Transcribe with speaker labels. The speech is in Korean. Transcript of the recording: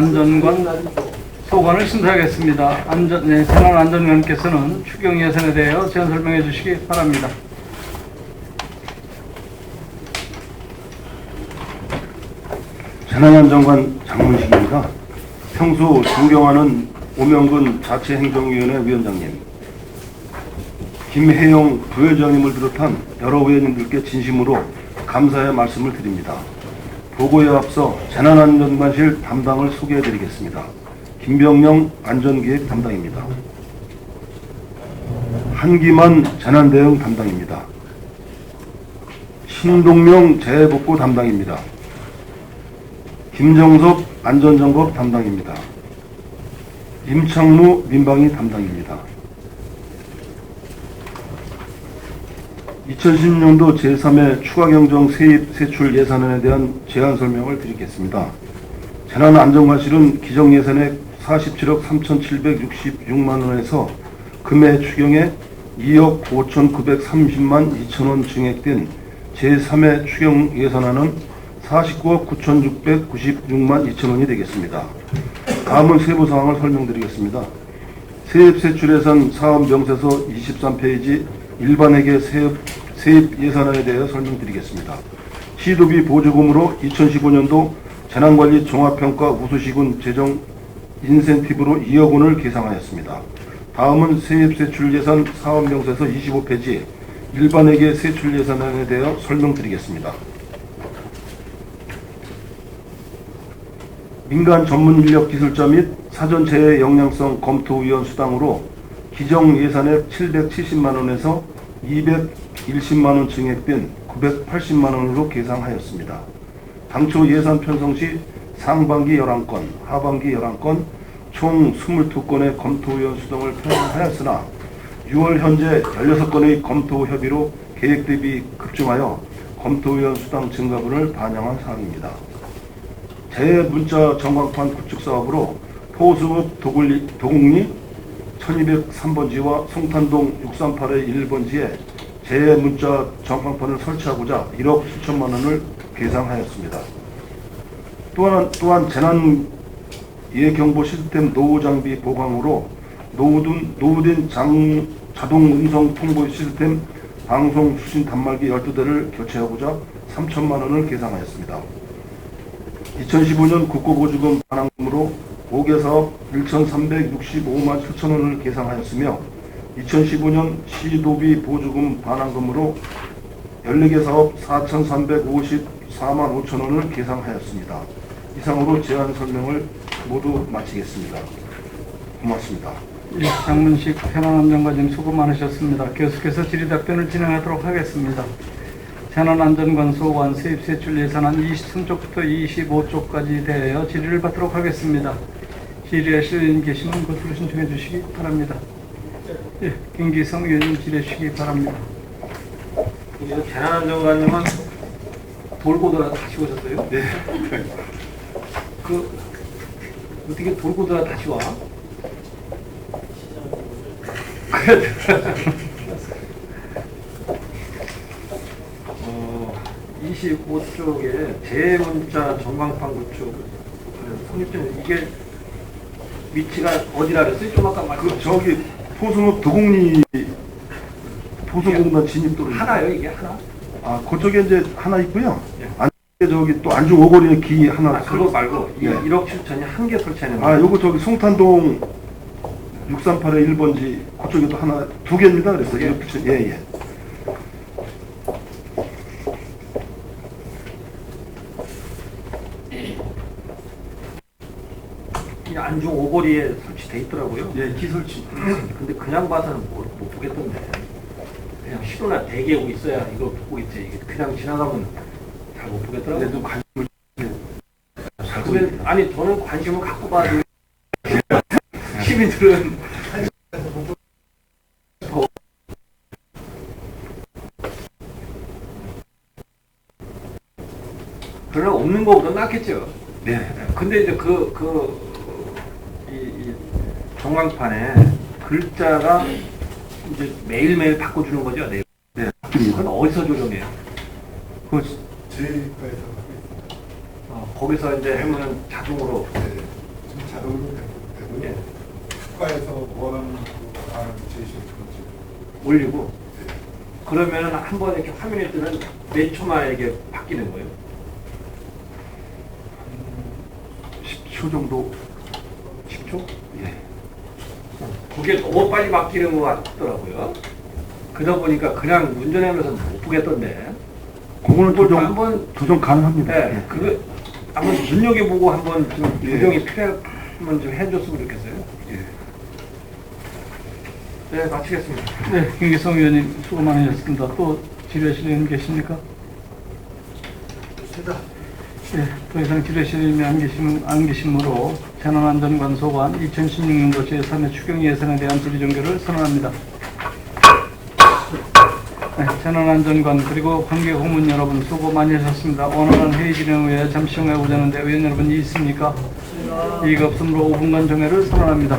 Speaker 1: 재난안전관 소관을 심사하겠습니다. 안전, 네, 재난 안전관께서는 추경 예산에 대하여 제안 설명해 주시기 바랍니다.
Speaker 2: 재난안전관 장문식입니다. 평소 존경하는 오명근 자치행정위원회 위원장님, 김혜영 부회장님을 비롯한 여러 의원님들께 진심으로 감사의 말씀을 드립니다. 보고에 앞서 재난안전관실 담당을 소개해드리겠습니다. 김병영 안전기획 담당입니다. 한기만 재난대응 담당입니다. 신동명 재해복구 담당입니다. 김정섭 안전점검 담당입니다. 임창무 민방위 담당입니다. 2010년도 제3회 추가경정 세입 세출 예산안에 대한 제안 설명을 드리겠습니다. 재난안전관실은 기정예산액 47억 3,766만 원에서 금해 추경에 2억 5,930만 2천 원 증액된 제3회 추경 예산안은 49억 9,696만 2천 원이 되겠습니다. 다음은 세부 사항을 설명드리겠습니다. 세입 세출 예산 사업 명세서 23페이지 일반회계 세입, 세입 예산안에 대해 설명드리겠습니다. 시도비 보조금으로 2015년도 재난관리 종합평가 우수시군 재정 인센티브로 2억 원을 계상하였습니다. 다음은 세입 세출 예산 사업 명세서 25페이지 일반회계 세출 예산안에 대해 설명드리겠습니다. 민간 전문 인력 기술자 및 사전 재해 영향성 검토위원 수당으로 기정 예산액 770만 원에서 210만 원 증액된 980만 원으로 계상하였습니다. 당초 예산 편성 시 상반기 11건, 하반기 11건, 총 22건의 검토위원 수당을 편성하였으나 6월 현재 16건의 검토 협의로 계획 대비 급증하여 검토위원 수당 증가분을 반영한 사항입니다. 대문자 전광판 구축 사업으로 포수읍 도곡리 1203번지와 송탄동 638의 1번지에 재문자 전광판을 설치하고자 1억 7천만 원을 계상하였습니다. 또한, 또한 재난 예경보 시스템 노후 장비 보강으로 노후된, 노후된 장, 자동 음성 통보 시스템 방송 수신 단말기 12대를 교체하고자 3천만 원을 계상하였습니다. 2015년 국고보조금 반환금으로 5개 사업 1,365만 7천 원을 계상하였으며 2015년 시도비 보조금 반환금으로 14개 사업 4,354만 5천 원을 계상하였습니다. 이상으로 제안 설명을 모두 마치겠습니다. 고맙습니다.
Speaker 1: 예, 장문식 재난안전관님 수고 많으셨습니다. 계속해서 질의답변을 진행하도록 하겠습니다. 재난안전관 소관 세입세출 예산안 23쪽부터 25쪽까지 대하여 질의를 받도록 하겠습니다. 질의하실 계시면 것으로 신청해 주시기 바랍니다. 예, 김기성 의원님 질의해 주시기 바랍니다.
Speaker 3: 이제 재난 안전관님은 돌고 돌아 다시 오셨어요?
Speaker 2: 네.
Speaker 3: 그 어떻게 돌고 돌아 다시 와? 어, 25쪽에 재문자 전광판 구축 성립점 이게 위치가 어디라 그랬어요? 좀 아까 말씀
Speaker 2: 그 저기 포수읍 도곡리 포수공단 진입도로
Speaker 3: 하나요 이게 하나?
Speaker 2: 아 그쪽에 이제 하나 있고요.
Speaker 3: 예.
Speaker 2: 저기 또 안중 오거리에 기 하나.
Speaker 3: 아, 그거 말고 이
Speaker 2: 네.
Speaker 3: 1억 7천이 한 개 설치하는
Speaker 2: 아 요거 저기 송탄동 638의 1번지 그쪽에 또 하나 두 개입니다. 그랬어요. 치- 예 예.
Speaker 3: 이 안중 오거리에 설치돼 있더라고요.
Speaker 2: 예 기설치.
Speaker 3: 근데 그냥 봐서는 못, 못 보겠던데. 그냥 시도나 대기하고 있어야 이거 보고 있지. 이게 그냥 지나가면 잘 못 보겠더라고요.
Speaker 2: 네, 좀 관심을 잘
Speaker 3: 근데 아니 저는 관심을 갖고 봐도 시민들은 더 그러나 없는 거보다 낫겠죠.
Speaker 2: 네.
Speaker 3: 근데 이제 그, 그, 전광판에 글자가 이제 매일매일 바꿔주는 거죠. 네.
Speaker 2: 네.
Speaker 3: 그건 어디서 조정해요?
Speaker 2: 그
Speaker 4: 있습니다.
Speaker 3: 어, 거기서 이제 하면 자동으로
Speaker 4: 네. 자동으로 되고,
Speaker 3: 예.
Speaker 4: 국가에서 원하는 그 제시해 주거든요.
Speaker 3: 올리고 그러면은 한번 이렇게 화면에 뜨면 몇 초 만에 이게 바뀌는 거예요.
Speaker 2: 10초 정도
Speaker 3: 10초?
Speaker 2: 예.
Speaker 3: 그게 너무 빨리 바뀌는 것 같더라고요. 그러다 보니까 그냥 운전하면서 못 보겠던데.
Speaker 2: 그거는 조정
Speaker 3: 한번
Speaker 2: 조정 가능합니다.
Speaker 3: 네,
Speaker 2: 예.
Speaker 3: 그거 한번 눈여겨보고 한번 좀
Speaker 2: 예.
Speaker 3: 조정이 필요하면 좀 해줬으면 좋겠어요.
Speaker 2: 예.
Speaker 3: 네, 마치겠습니다.
Speaker 1: 네, 김기성 의원님 수고 많으셨습니다. 또 지뢰실에 계십니까? 예, 더 이상 지뢰실에 안 계심, 안 계심으로 재난안전관소관 2016년도 제3회 추경 예산에 대한 질의 종결을 선언합니다. 네, 재난안전관 그리고 관계 고문 여러분 수고 많이 하셨습니다. 원활한 회의 진행을 위해 잠시 후에 오자는데 의원 여러분 이 있습니까? 이가 없으므로 5분간 정회를 선언합니다.